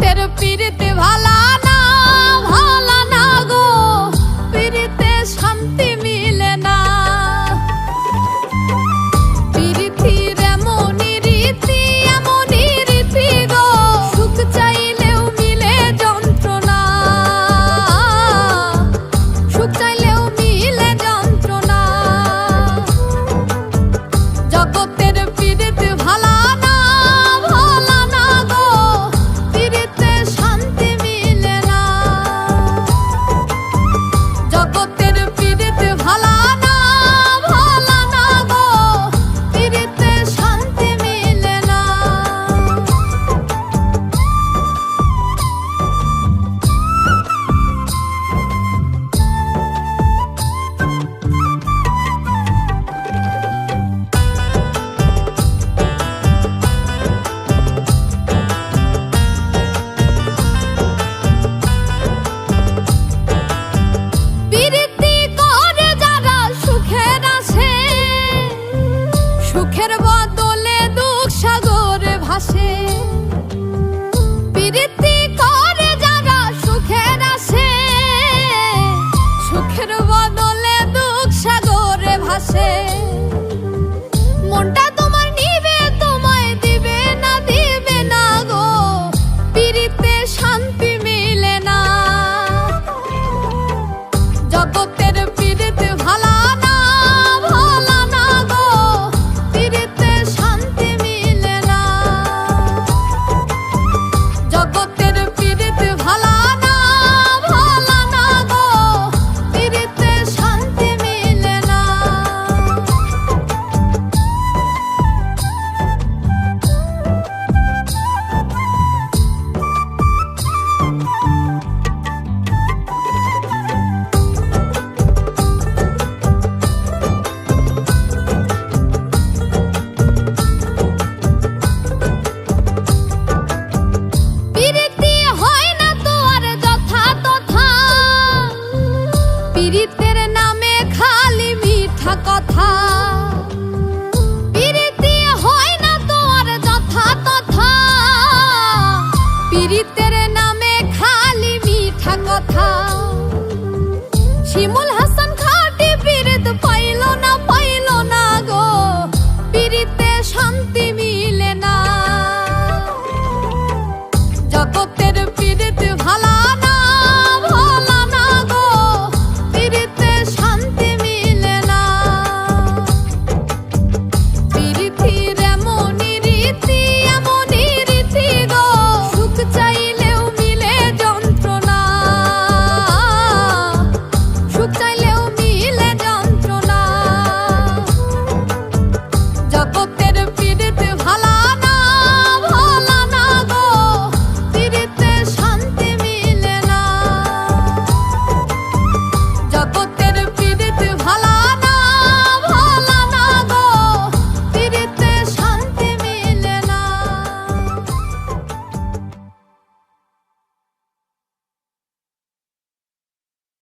তোর পিরিতে ভালা সুখের বদলে দুঃখ সাগরে ভাসে। প্রীতি পীড়িতের নামে খালি মিঠা কথা। পীড়িতি হয় না তোর যথা তথা। পীড়িতের নামে খালি মিঠা কথা। শিমুল